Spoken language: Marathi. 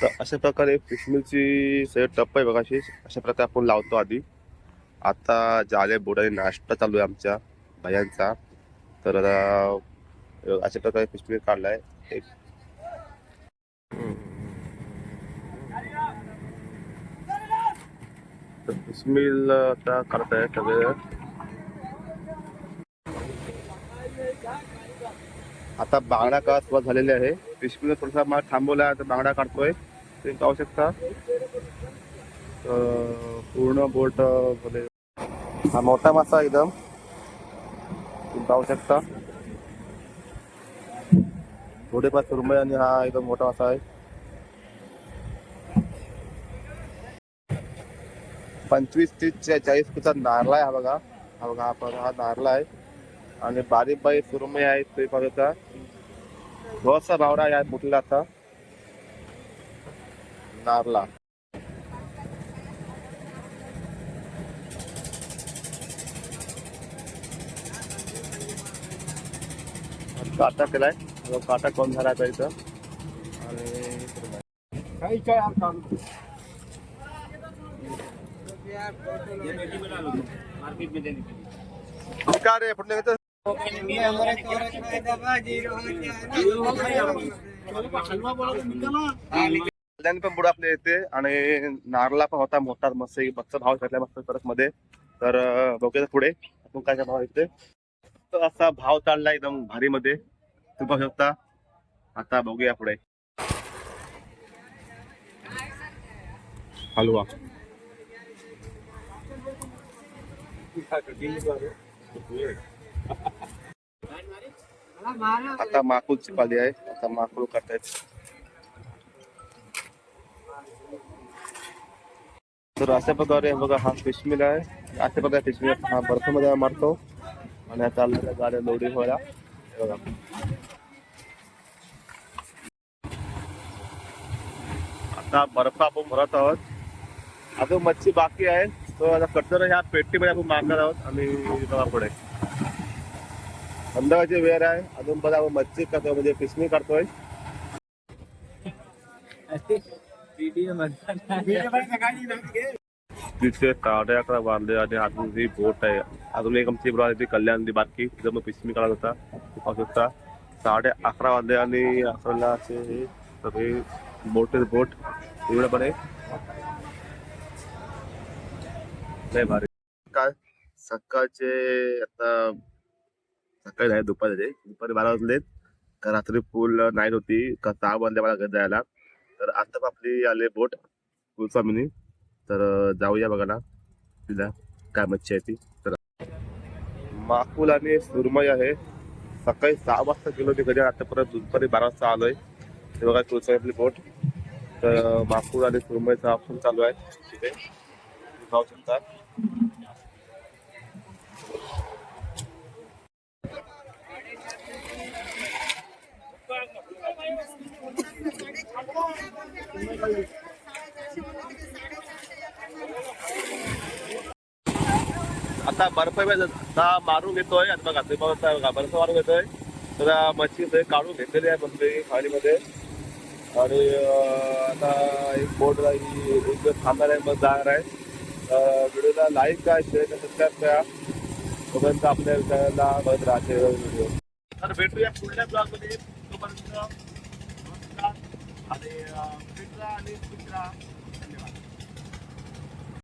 तर अशा प्रकारे फिशमिलची सगळे टप्प आहे बघा अशी. अशा प्रकारे आपण लावतो आधी. आता जाले बुडाने नाश्ता चालू आहे आमच्या भयांचा. तर अशा प्रकारे फिशमिल काढलाय. एक. तर फिशमिल आता काढताय सगळे आता बांगडा का सुरुवात झालेली आहे. फिशमिल थोडासा माल थांबवला आता बांगडा काढतोय. तुम्ही पाहू शकता. पूर्ण बोटमध्ये हा मोठा मासा एकदम. तुम्ही पाहू शकता. थोडेफार सुरमई आणि हा एकदम मोठा मासा आहे. पंचवीस तीस चाळीस फुटचा नारला आहे हा बघा. हा बघा हा नारला नारळा आहे. आणि बारीक बारीक सुरमई आहे ते पाहू शकता. थोडासा भावडा आहे मुठला आता नारला. काटा केलाय. काटा कोण झाला आता इथं? आणि काय रे पुढे येतं? कल्याण पण पुढे आपल्या येते आणि नारला पण होता मोठा मस्त मस्त भाव घातला मस्त परत मध्ये तर बघूया पुढे. आपण काय भाव येते तर असा भाव चालला एकदम भारी मध्ये तू पाहू शकता. आता बघूया पुढे. हलवा. आता माकुलची पाली आहे. आता माकूल करतायत. तर अशा प्रकारे बघा हा फिशमिल आहे. अशा प्रकारे फिशमिल हा बर्फमध्ये मारतो. आणि आता चाललेल्या गाड्या लोडी व्हायला. बघा. आता बर्फ आपण भरत आहोत. अजून मच्छी बाकी आहे. तो आता कटर ह्या पेटीमध्ये आपण मारणार आहोत. आणि बघा पुढे. संध्याकाळची वेळ आहे. अजून पण आपण मच्छी करतोय म्हणजे फिशमिल करतोय. तिथे साडे अकरा वाजले आणि अजून ही बोट आहे. अजून एक आमची बरोबर ती कल्याण बारकी तिथं मग पिशमी काढत होता. पाहू शकता साडे अकरा वाजले आणि अकराला असे हे सगळे बोट बोट एवढं पण आहे भारी. काय? सकाळचे आता सकाळी नाही दुपारी रे दुपारी बारा वाजलेत. का रात्री फुल नाईट होती. का सहा वाजल्या मला घर जायला. तर आता आपली आले बोट कुलस्वामिनी. तर जाऊया बघायला तिला काय मच्छी आहे ती. तर माकुल आणि सुरमई आहे. सकाळी सहा वाजता गेलो मी घरी आतापर्यंत दुपारी बारा वाजता आलोय. ते बघा कुलस्वामी आपली बोट. तर माकूल आणि सुरमईचा ऑप्शन चालू आहे. तिथे जाऊ शकता आता बर्फ आता मारून घेतोय. आता बघा तुम्ही बघता बघा बर्फ मारून घेतोय. तर मच्छी ते काढून घेतलेली आहे मंडळी खाणीमध्ये आणि आता एक बोट एक थांबणार आहे मग जाणार आहे. व्हिडिओला लाईक करा शेअर करा सबस्क्राईब करा. तोपर्यंत आपल्या चॅनलला बघत राहते व्हिडिओ तर भेटूया पुढल्या ब्लॉगमध्ये तोपर्यंत नमस्कार. आणि अं, आणि खुश राहा